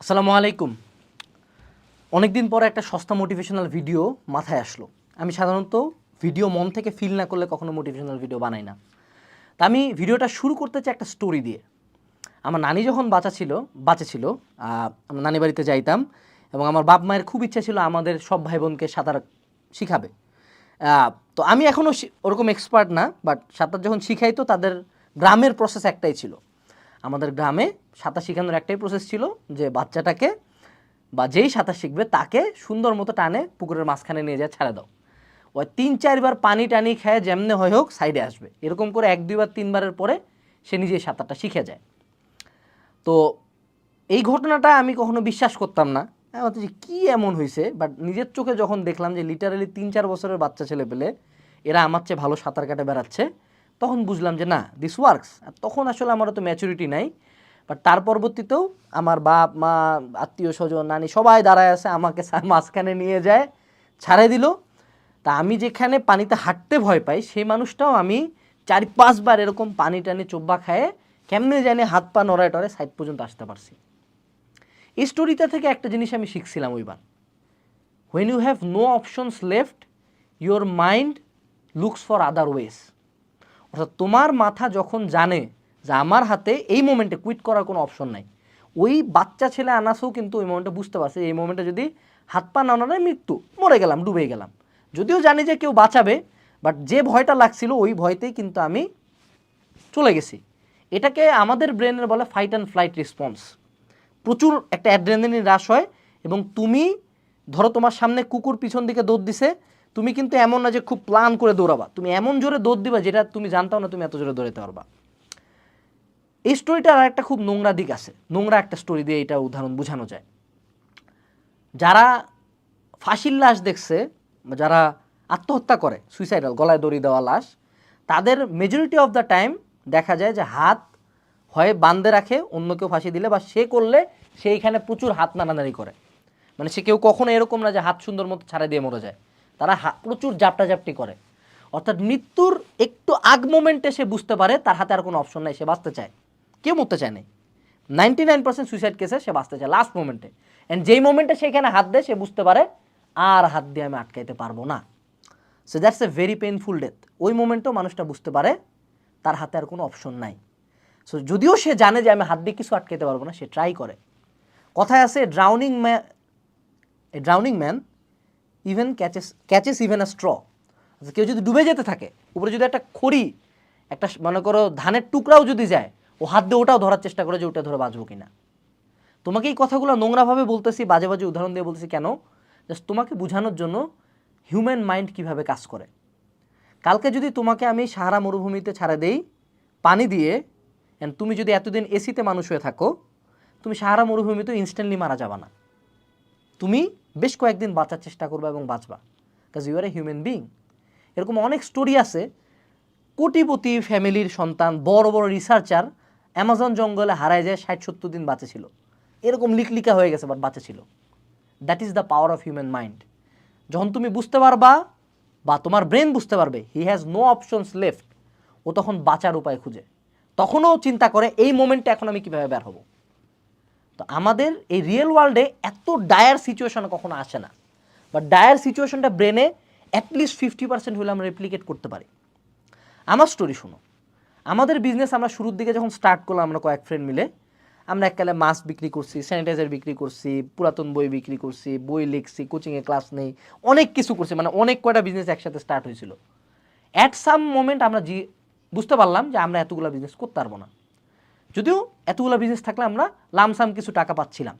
আসসালামু আলাইকুম। অনেক দিন পরে একটা সস্তা মোটিভেশনাল ভিডিও মাথায় আসলো। আমি সাধারণত ভিডিও মন থেকে ফিল না করলে কখনো মোটিভেশনাল ভিডিও বানাই না। তা আমি ভিডিওটা শুরু করতে চাই একটা স্টোরি দিয়ে। আমার নানি যখন বাঁচা ছিল বাচ্চা ছিল আমার নানি বাড়িতে যাইতাম এবং আমার বাপ মায়ের খুব ইচ্ছা ছিল আমাদের সব ভাই বোনকে সাঁতার শিখাবে। তো আমি এখনও ওরকম এক্সপার্ট না বাট সাঁতার যখন শিখাই তো তাদের গ্রামের প্রসেস একটাই ছিল। আমাদের গ্রামে সাঁতার শেখানোর একটাই প্রসেস ছিল যে বাচ্চাটাকে বা যেই সাঁতার শিখবে তাকে সুন্দর মতো টানে পুকুরের মাঝখানে নিয়ে যায়, ছেড়ে দাও। ওই তিন চারবার পানি টানি খেয়ে যেমনে হয় হোক সাইডে আসবে। এরকম করে এক, দুইবার, তিনবারের পরে সে নিজেই সাঁতারটা শিখে যায়। তো এই ঘটনাটা আমি কখনো বিশ্বাস করতাম না। যে কী এমন হয়েছে বাট নিজের চোখে যখন দেখলাম যে লিটারালি তিন, চার বছরের বাচ্চা ছেলে পেলে, এরা আমার চেয়ে ভালো সাঁতার কাটে বেড়াচ্ছে। তখন বুঝলাম যে না দিস ওয়ার্কস আর তখন আসলে আমার তো ম্যাচুরিটি নাই বাট তার পরবর্তীতেও আমার বাপ, মা, আত্মীয় স্বজন, নানি সবাই দাঁড়ায় আছে, আমাকে মাঝখানে নিয়ে যায়, ছাড়ে দিল। তা আমি যেখানে পানিতে হাঁটতে ভয় পাই, সেই মানুষটাও আমি চার পাঁচবার এরকম পানি টানি চোব্বা খায়ে কেমনে জানি হাত পা নড়ায় টড়ে সাইড পর্যন্ত আসতে পারছি। এই স্টোরিটা থেকে একটা জিনিস আমি শিখছিলাম ওইবার। When you have no options left your mind looks for other ways অর্থাৎ তোমার মাথা যখন জানে যে আমার হাতে এই মোমেন্টে কুইট করার কোনো অপশন নাই, ওই বাচ্চা ছেলে আনাসেও কিন্তু ওই মোমেন্টে বুঝতে পারছে এই মোমেন্টে যদি হাত পা না মৃত্যু, মরে গেলাম, ডুবে গেলাম। যদিও জানি যে কেউ বাঁচাবে বাট যে ভয়টা লাগছিল ওই ভয়তেই কিন্তু আমি চলে গেছি। এটাকে আমাদের ব্রেনের বলে ফাইট অ্যান্ড ফ্লাইট রেসপন্স প্রচুর একটা অ্যাড্রেনালিন হ্রাস হয় এবং তুমি ধরো তোমার সামনে কুকুর পিছন দিকে দৌড় দিছে তুমি কিন্তু এমন না যে খুব প্ল্যান করে দৌড়াবা। তুমি এমন জোরে দৌড় দিবা যেটা তুমি জানতাও না তুমি এত জোরে দৌড়াতে পারবা। এই স্টোরিটার একটা খুব নোংরা দিক আছে। নোংরা একটা স্টোরি দিয়ে এটা উদাহরণ বোঝানো যায়। যারা ফাঁসির লাশ দেখছে যারা আত্মহত্যা করে সুইসাইডাল গলায় দড়ি দেওয়া লাশ, তাদের মেজরিটি অফ দ্য টাইম দেখা যায় যে হাত হয় বান্ধে রাখে, অন্য কেউ ফাঁসি দিলে বা সে করলে সেইখানে প্রচুর হাত নাড়ানাড়ি করে। মানে সে কেউ কখনো এরকম না যে হাত সুন্দর মতো ছাড়া দিয়ে মরে যায়। তারা প্রচুর জাপটাজাপটি করে। অর্থাৎ মৃত্যুর একটু আগ মোমেন্টে সে বুঝতে পারে তার হাতে আর কোনো অপশন নাই, সে বাঁচতে চায়। কেউ মরতে চায় নাই। নাইনটি নাইন পার্সেন্ট সুইসাইড কেসে সে বাঁচতে চায় লাস্ট মোমেন্টে অ্যান্ড যেই মোমেন্টে সেখানে হাত দেয়, সে বুঝতে পারে, আর হাত দিয়ে আমি আটকাইতে পারব না। So that's a very painful death ওই মোমেন্টেও মানুষটা বুঝতে পারে, তার হাতে আর কোনো অপশন নাই। সো যদিও সে জানে যে আমি হাত দিয়ে কিছু আটকাইতে পারব না, সে ট্রাই করে। কথায় আছে drowning man a drowning man even catches catches even a straw কেউ যদি ডুবে যেতে থাকে, উপরে যদি একটা খড়ি, একটা মনে করো ধানের টুকরাও যদি যায়, ও হাত দিয়ে ওটাও ধরার চেষ্টা করে যে ওটা ধরে বাঁচবো কিনা। তোমাকে এই কথাগুলো নোংরাভাবে বলতেছি, বাজে বাজে উদাহরণ দিয়ে বলতেছি কেন? জাস্ট তোমাকে বোঝানোর জন্য হিউম্যান মাইন্ড কীভাবে কাজ করে। কালকে যদি তোমাকে আমি সাহারা মরুভূমিতে ছাড়া দেই, পানি দিয়ে, and তুমি যদি এতদিন এসিতে মানুষ হয়ে থাকো, তুমি সাহারা মরুভূমিতে ইনস্ট্যান্টলি মারা যাবা না। তুমি বেশ কয়েকদিন বাঁচার চেষ্টা করবে এবং বাঁচবা কাজ you are a human being এরকম অনেক স্টোরি আছে। কোটিপতি ফ্যামিলির সন্তান, বড় বড় রিসার্চার অ্যামাজন জঙ্গলে হারায় যায়, ষাট সত্তর দিন বাঁচে ছিল এরকম লিকলিকা হয়ে গেছে বাট বাঁচে ছিল that is the power of human mind যখন তুমি বুঝতে পারবা, বা তোমার ব্রেন বুঝতে পারবে he has no options left ও তখন বাঁচার উপায় খুঁজে। তখনও চিন্তা করে, এই মোমেন্টে এখন আমি কীভাবে বের হব? তো আমাদের এই রিয়েল ওয়ার্ল্ডে এত ডায়ার সিচুয়েশন কখনো আসে না। বা ডায়ার সিচুয়েশনটা ব্রেনে অ্যাটলিস্ট ফিফটি পার্সেন্ট হলে আমরা রেপ্লিকেট করতে পারি। আমার স্টোরি শুনো। আমাদের বিজনেস আমরা শুরুর দিকে যখন স্টার্ট করলাম আমরা কয়েক ফ্রেন্ড মিলে, আমরা এককালে মাস্ক বিক্রি করছি স্যানিটাইজার বিক্রি করছি, পুরাতন বই বিক্রি করছি, বই লিখছি কোচিংয়ে ক্লাস নেই, অনেক কিছু করছি মানে অনেক কয়টা বিজনেস একসাথে স্টার্ট হয়েছিল। অ্যাট সাম মোমেন্ট আমরা জি বুঝতে পারলাম যে আমরা এতগুলো বিজনেস করতে পারব না। যদিও এতগুলো বিজনেস থাকলে আমরা লামসাম কিছু টাকা পাচ্ছিলাম।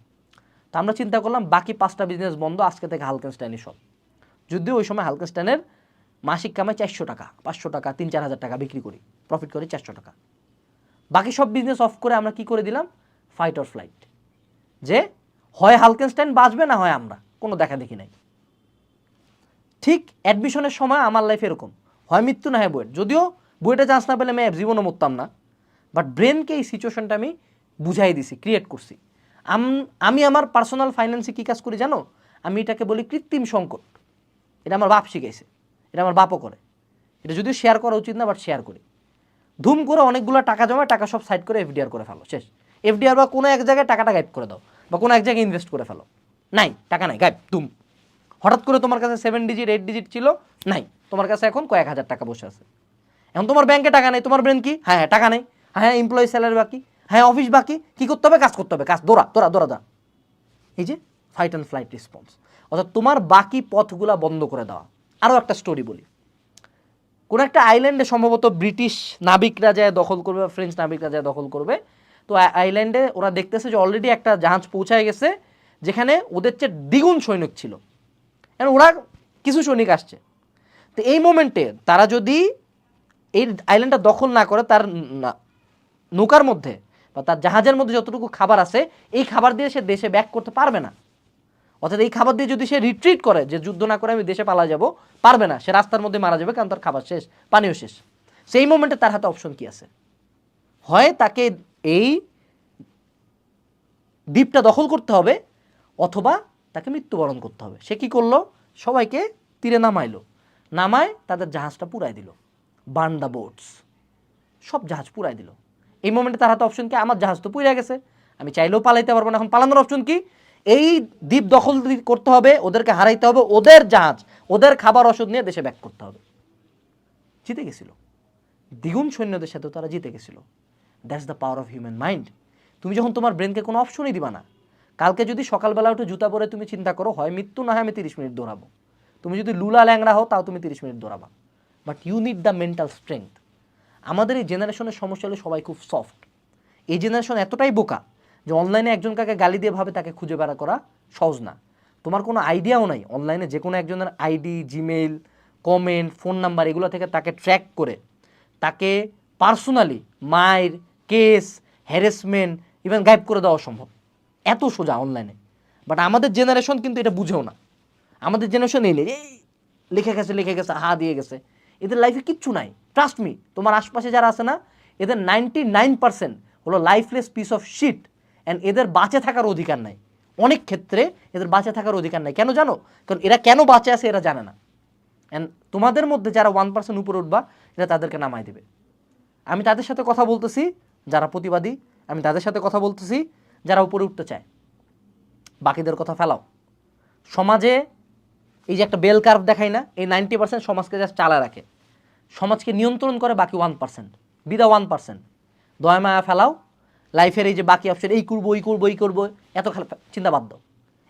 তো আমরা চিন্তা করলাম, বাকি পাঁচটা বিজনেস বন্ধ, আজকে থেকে হালকেনস্টাইনই সব। যদিও ওই সময় হালকেনস্টাইনের মাসিক কামাই চারশো টাকা, পাঁচশো টাকা, তিন চার হাজার টাকা বিক্রি করি। প্রফিট করি চারশো টাকা। বাকি সব বিজনেস অফ করে আমরা কি করে দিলাম? ফাইট অর ফ্লাইট যে হয় হালকেনস্টাইন বাঁচবে না হয় আমরা, কোনো দেখা দেখি নাই। ঠিক অ্যাডমিশনের সময় আমার লাইফ এরকম। হয় মৃত্যু না হয় বইয়ের। যদিও বইটা চান্স না পেলে আমি জীবনও মরতাম না। বাট ব্রেনকে এই সিচুয়েশনটা আমি বুঝাই দিছি ক্রিয়েট করছি। আমি আমার পার্সোনাল ফাইন্যান্সে কী কাজ করি জানো? আমি এটাকে বলি কৃত্রিম সংকট। এটা আমার বাপ শিখাইছে, এটা আমার বাপও করে। এটা যদিও শেয়ার করা উচিত না বাট শেয়ার করি। ধুম করে অনেকগুলো টাকা জমা টাকা সব সাইড করে এফডিআর করে ফেলো, শেষ। এফডিআর বা কোনো এক জায়গায় টাকাটা গাইড করে দাও, বা কোনো এক জায়গায় ইনভেস্ট করে ফেলো। নাই, টাকা নাই, গায়েব তুম হঠাৎ করে তোমার কাছে সেভেন ডিজিট এইট ডিজিট ছিল, নাই। তোমার কাছে এখন কয়েক হাজার টাকা বসে আছে। এখন তোমার ব্যাংকে টাকা নেই, তোমার ব্রেন কি? হ্যাঁ হ্যাঁ টাকা নেই। হ্যাঁ এমপ্লয়ি স্যালারি বাকি হ্যাঁ অফিস বাকি, কি করতে হবে? কাজ করতে হবে, কাজ, দৌড়া দৌড়া দৌড়া দা এই যে ফাইট অ্যান্ড ফ্লাইট রেসপন্স অর্থাৎ তোমার বাকি পথগুলা বন্ধ করে দেওয়া। আরও একটা স্টোরি বলি। কোন একটা আইল্যান্ডে সম্ভবত ব্রিটিশ নাবিকরা যায় দখল করবে ফ্রেঞ্চ নাবিকরা যায় দখল করবে। তো আইল্যান্ডে ওরা দেখতেছে যে অলরেডি একটা জাহাজ পৌঁছায় গেছে, যেখানে ওদের চেয়ে দ্বিগুণ সৈনিক ছিল। And ওরা কিছু সৈনিক আসছে। তো এই মোমেন্টে তারা যদি এই আইল্যান্ডটা দখল না করে, তার নৌকার মধ্যে বা তার জাহাজের মধ্যে যতটুকু খাবার আছে, এই খাবার দিয়ে সে দেশে ব্যাক করতে পারবে না। অর্থাৎ এই খাবার দিয়ে যদি সে রিট্রিট করে, যে যুদ্ধ না করে আমি দেশে পালা যাব, পারবে না। সে রাস্তার মধ্যে মারা যাবে কারণ তার খাবার শেষ, পানিও শেষ। সেই মোমেন্টে তার হাতে অপশন কি আছে? হয় তাকে এই দ্বীপটা দখল করতে হবে, অথবা তাকে মৃত্যুবরণ করতে হবে। সে কি করল? সবাইকে তীরে নামাইলো। নামায় তাদের জাহাজটা পুরাই দিল। The boats. সব জাহাজ পুরাই দিল। এই মোমেন্টে তার হাতে অপশন কি? আমার জাহাজ তো পুড়ে গেছে। আমি চাইলেও পালাইতে পারব না। এখন পালানোর অপশন কি? এই দ্বীপ দখল করতে হবে, ওদেরকে হারাইতে হবে, ওদের জাহাজ, ওদের খাবার ওষুধ নিয়ে দেশে ব্যাক করতে হবে। জিতে গেছিল। দ্বিগুণ সৈন্যদের সাথেও তারা জিতে গেছিল। That's the power of human mind তুমি যখন তোমার ব্রেনকে কোনো অপশনই দিবা না, কালকে যদি সকালবেলা উঠে জুতা পরে তুমি চিন্তা করো, হয় মৃত্যু না হয় আমি তিরিশ মিনিট দৌড়াবো। তুমি যদি লুলা ল্যাংড়া হও, তাও তুমি তিরিশ minute দৌড়াবা। But you need the mental strength আমাদের এই জেনারেশনের সমস্যা হলে সবাই খুব সফট এই জেনারেশন এতটাই বোকা যে অনলাইনে একজন কাকে গালি দিয়ে ভাবে তাকে খুঁজে বেড়া করা সহজ না। তোমার কোনো আইডিয়াও নাই। অনলাইনে যে কোনো একজনের ID Gmail comment phone number এগুলো থেকে তাকে ট্র্যাক করে তাকে পার্সোনালি মায়ের কেস হ্যারেসমেন্ট ইভেন গাইব করে দেওয়া সম্ভব। এত সোজা অনলাইনে বাট আমাদের জেনারেশন কিন্তু এটা বুঝেও না। আমাদের জেনারেশন নেই, এই লিখে গেছে লিখে গেছে হা দিয়ে গেছে। এদের লাইফে কিচ্ছু নাই। ট্রাস্ট মি তোমার আশপাশে যারা আছে না, এদের নাইনটি নাইন পার্সেন্ট হলো lifeless piece of shit and এদের বাঁচে থাকার অধিকার নাই। অনেক ক্ষেত্রে এদের বাঁচে থাকার অধিকার নাই। কেন জানো? কারণ এরা কেন বাঁচে আছে এরা জানে না। অ্যান্ড তোমাদের মধ্যে যারা ওয়ান পার্সেন্ট উপরে উঠবা, এরা তাদেরকে নামাই দেবে। আমি তাদের সাথে কথা বলতেছি, যারা প্রতিবাদী, আমি তাদের সাথে কথা বলতেছি, যারা উপরে উঠতে চায়। বাকিদের কথা ফেলাও। সমাজে এই যে একটা বেল কার্ভ দেখাই না, এই নাইনটি পার্সেন্ট সমাজকে জাস্ট চালা রাখে। সমাজকে নিয়ন্ত্রণ করে বাকি ওয়ান পার্সেন্ট বিদা ওয়ান পার্সেন্ট দয়া মায়া ফেলাও। লাইফের এই যে বাকি অপশন এই করব এই করব এই করব, এত চিন্তা দাও।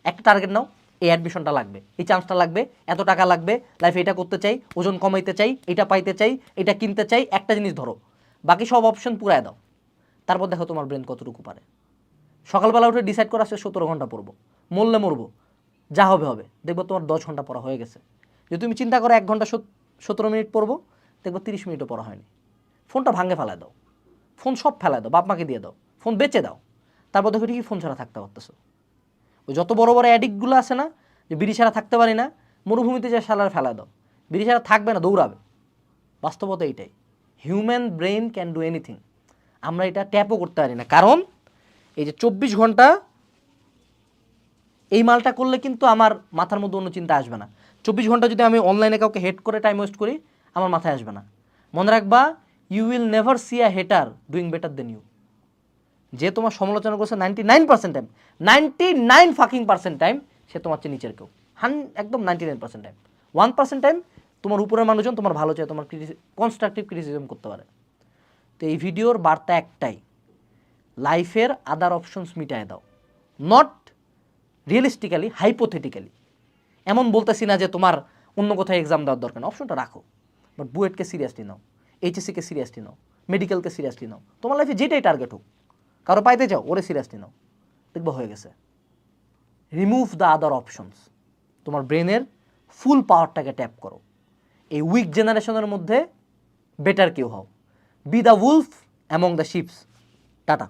একটা টার্গেট নাও, এই অ্যাডমিশনটা লাগবে, এই চান্সটা লাগবে, এত টাকা লাগবে লাইফে এটা করতে চাই, ওজন কমাইতে চাই, এটা পাইতে চাই, এটা কিনতে চাই, একটা জিনিস ধরো। বাকি সব অপশন পুরায় দাও। তারপর দেখো তোমার ব্রেন কতটুকু পারে। সকালবেলা উঠে ডিসাইড করা আসছে সতেরো ঘণ্টা পড়ব। মরলে মরবো। যা হবে হবে। দেখব তোমার দশ ঘণ্টা পড়া হয়ে গেছে। যদি তুমি চিন্তা করো এক ঘণ্টা সতেরো মিনিট পড়ব, দেখব তিরিশ মিনিটও পড়া হয়নি। ফোনটা ভাঙে ফেলায় দাও। ফোন সব ফেলায় দাও বাপ মাকে দিয়ে দাও। ফোন বেচে দাও। তারপর দেখো ঠিকই ফোন ছাড়া থাকতে পারতেছো। ওই যত বড় বড় অ্যাডিক্টগুলো আছে না, যে বিড়ি ছাড়া থাকতে পারি না, মরুভূমিতে যে সালার ফেলা দাও। বিড়ি ছাড়া থাকবে না, দৌড়াবে। বাস্তবতা এইটাই। Human brain can do anything আমরা এটা ট্যাপও করতে পারি না। কারণ এই যে চব্বিশ ঘণ্টা এই মালটা করলে কিন্তু আমার মাথার মধ্যে অন্য চিন্তা আসবে না। চব্বিশ ঘণ্টা যদি আমি অনলাইনে কাউকে হেড করে টাইম ওয়েস্ট করি, আমার মাথায় আসবে না। মনে রাখবা you will never see a hater doing better than you যে তোমার সমালোচনা করছে ninety nine percent time ninety nine fucking percent time সে তোমার চেয়ে নিচের কেউ। হান, একদম ninety nine percent time one percent time তোমার উপরের মানুষজন তোমার ভালো চায়, তোমার কনস্ট্রাকটিভ ক্রিটিসিজম করতে পারে। তো এই ভিডিওর বার্তা একটাই লাইফের আদার অপশনস মিটায় দাও। নট রিয়েলিস্টিক্যালি হাইপোথেটিক্যালি এমন বলতেছি না যে তোমার অন্য কোথায় এক্সাম দেওয়ার দরকার না অপশনটা রাখো। বাট বুয়েটকে সিরিয়াসলি নাও এইচএসসিকে সিরিয়াসলি নাও মেডিকেলকে সিরিয়াসলি নাও। তোমার লাইফে যেটাই টার্গেট হোক, কারও পাইতে চাও, ওরে সিরিয়াসলি নাও। দেখব হয়ে গেছে। রিমুভ দ্য আদার অপশনস তোমার ব্রেনের ফুল পাওয়ারটাকে ট্যাপ করো। এই উইক জেনারেশনের মধ্যে বেটার কেউ হও। Be the wolf among the sheeps tata.